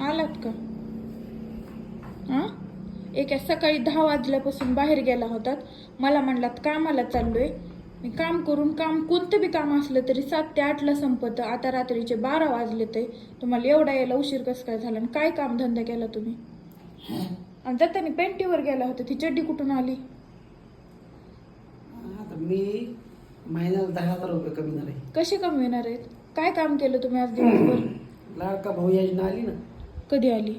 आलात का? हां एका सकाळी दहा वाजल्यापासून बाहेर गेला होतात. मला म्हणलात कामाला चाललोय. मी काम करून काम कोणतं बी काम असलं तरी सात ते आठला संपतं. आता रात्रीचे बारा वाजले ते तुम्हाला एवढा यायला उशीर कसं काय झाला? आणि काय कामधंदा केला तुम्ही? आणि जाताना पेंटीवर गेला होता. ती चड्डी कुठून आली? आता मी महिन्याला दहा हजार रुपये कमी झाले कशी कमविणार आहेत? काय काम केलं तुम्ही आज दिवसभर? लाडका भाऊ योजना आली ना. कधी आली?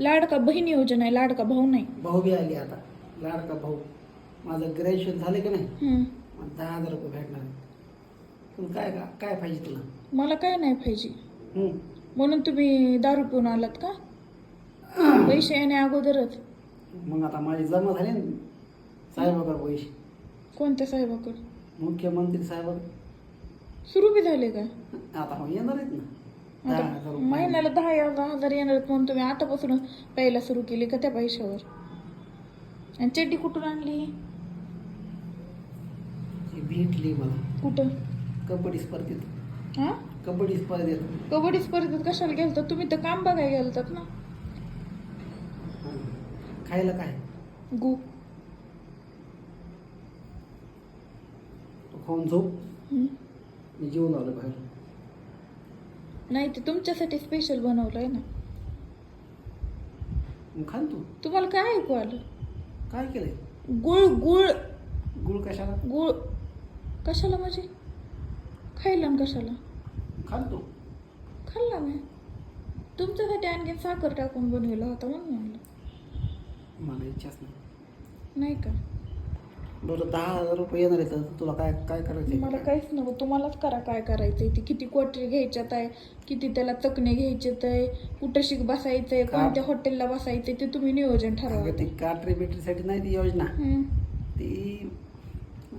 लाडका बहीण योजना आहे लाडका भाऊ नाही. भाऊ बी आली आता. लाडका भाऊ. माझं ग्रॅज्युएशन झालं की नाही? हम्म. दहा हजार रुपये भेटणार आहेत. पण काय का काय पाहिजे तुला? मला काय नाही पाहिजे. म्हणून तुम्ही दारू पिऊन आलात का? पैसे येण्या अगोदरच. मग आता माझी जमा झाली ना. साहेबाकडे पैसे. कोणत्या साहेबाकडे? मुख्यमंत्री साहेब. सुरू बी झाले का? आता येणार आहेत ना. आता. महिन्याला दहा या- दहा हजार येणार म्हणून तुम्ही आतापासूनच प्यायला सुरू केली का त्या पैशावर? आणि चड्डी कुठून आणली? ती भेटली मला. कुठं? कबड्डी स्पर्धेत. हा? कबड्डी स्पर्धेत. कबड्डी स्पर्धेत कशाला गेलतात तुम्ही तर काम बघायला गेलतात ना. हं. खायला काय? गु. तो खाऊन झोप. मी जेवून आलो बाहेर. नाही ते तुमच्यासाठी स्पेशल बनवलंय ना. मग खान तू. तुम्हाला काय ऐकू आलं? काय केलंय? गुळ गुळ. गुळ कशाला? गुळ. कशाला म्हणजे खायला न कशाला? खान तू. खाल्ला मी. तुमच्यासाठी आणखी साखर टाकून बनवला होता म्हणून म्हणलं. मला इच्छाच नाही. नाही का? बरं दहा हजार रुपये येणार आहेत तर तुला काय काय करायचं मला काहीच नको तुम्हालाच करा काय करायचंय ते. किती क्वार्टर घ्यायच्यात आहे किती त्याला चकणे घ्यायचेत आहे कुठं शिक बसायचंय का? कोणत्या हॉटेलला बसायचंय ते तुम्ही नियोजन ठरवा. अगं ती काटरी बिटरीसाठी नाही ती योजना. ती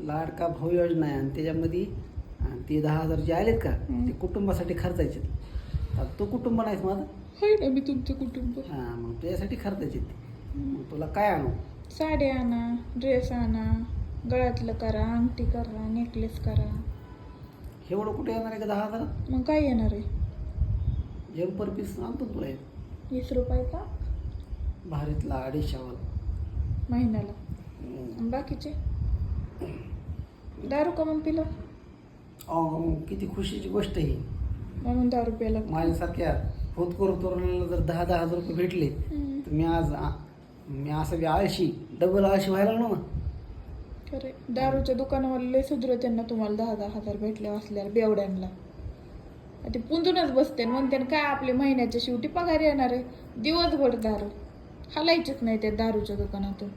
लाडका भाऊ योजना आहे आणि त्याच्यामध्ये अं, ते दहा हजार जे आलेत का हम्म. ते कुटुंबासाठी खर्चायचे आता तो कुटुंब नाहीस माझं. होय ना मी तुमचं कुटुंब. हां मग त्याच्यासाठी खर्चायचे ते मग तुला काय आणू? साड्या आणा ड्रेस आणा गळ्यातलं करा अंगठी करा नेकलेस करा. एवढं कुठे येणार आहे का दहा हजार? मग काय येणार आहे? जम्पर पीस आणतो तुला एक. वीस रुपयाचा भारीतला अडीचशेवाला महिन्याला. हम्म. आणि बाकीचे? दारू का मग पिला? अहो, किती खुशीची गोष्ट ही. म्हणून दारू प्यायला माझ्यासारख्या होतकरू तरुणाला जर दहा दहा हजार रुपये भेटले हम्म. तर मी आज आ- मी असं बी आळशी डबल आळशी व्हायला ना खरे दारूच्या दुकानावाले लय सुधर त्यांना तुम्हाला दहा दहा हजार भेटले असल्यावर बेवड्यांना. ते पुंजूनच बसते म्हणते काय आपले महिन्याच्या शेवटी पगार येणार आहे? दिवसभर दारू. हलायचेच नाही त्या दारूच्या दुकानातून.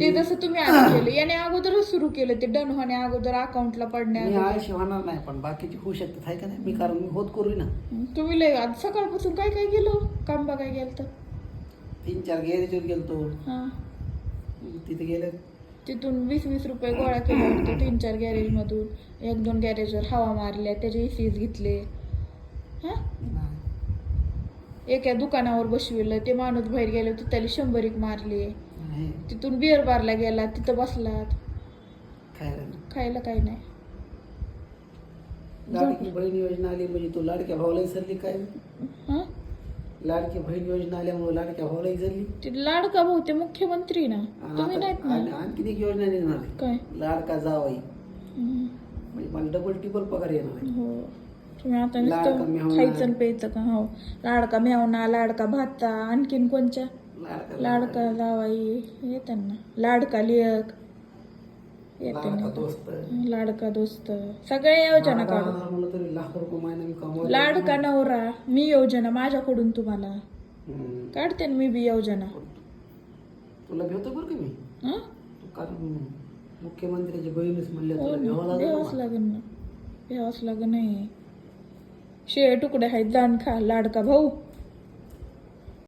ते जसं तुम्ही आधी केलं याने अगोदरच सुरू केलं ते डन होण्या अगोदर अकाउंटला पडण्या मी. आळशी होणार नाही पण बाकीची होऊ शकतात आहे का नाही? मी कारण मी होत करू ना. तुम्ही लय आज सकाळपासून काय काय केलं? काम बघाय गेलं तर तीन चार गॅरेजवर गेलतो. हां. तिथे गेले. तिथून वीस वीस रुपये गोळा केले होते तीन चार गॅरेजमधून. एक दोन गॅरेजवर हवा मारल्या त्याचे इसीज घेतले. हां? एका दुकानावर बसविलं ते माणूस बाहेर गेले होते त्याला शंभर एक मारली. तिथून बिअर बारला गेला तिथं बसलात. खायला काही नाही. लाडकी बहीण योजना आली म्हणजे तू लाडक्या भावाला विसरली काय? हां? लाडकी बहीण योजना आल्यामुळे लाडक्या भावाला विसरली ते लाडका भाऊ ते मुख्यमंत्री ना तुम्ही नाहीत ना? आणखीन एक योजना आहे. काय? लाडका जावाई. हम्म. म्हणजे मला डबल टिबल पगार येणार आहे. हो. तुम्ही आता लाडका नुसतं मेहुणा. खायचं आणि प्यायचं का? हो. लाडका मेवना लाडका भाता आणखीन कोणच्या? लाडका लाडका जावाई. येतात ना लाडका लियक येते लाडका दोस्त लाडका दोस्त. सगळ्या योजना काढू. लाडका नवरा मी योजना माझ्याकडून तुम्हाला. काढते ना मी बी योजना. तुला भेटतो बरं का मी? हं? तू कारण मुख्यमंत्र्याची बहीणच म्हणले तुला घ्यावं ना, लागेल ना. द्यावंच लागेल नाही. शेळ तुकडे आहेत जाण खा लाडका भाऊ.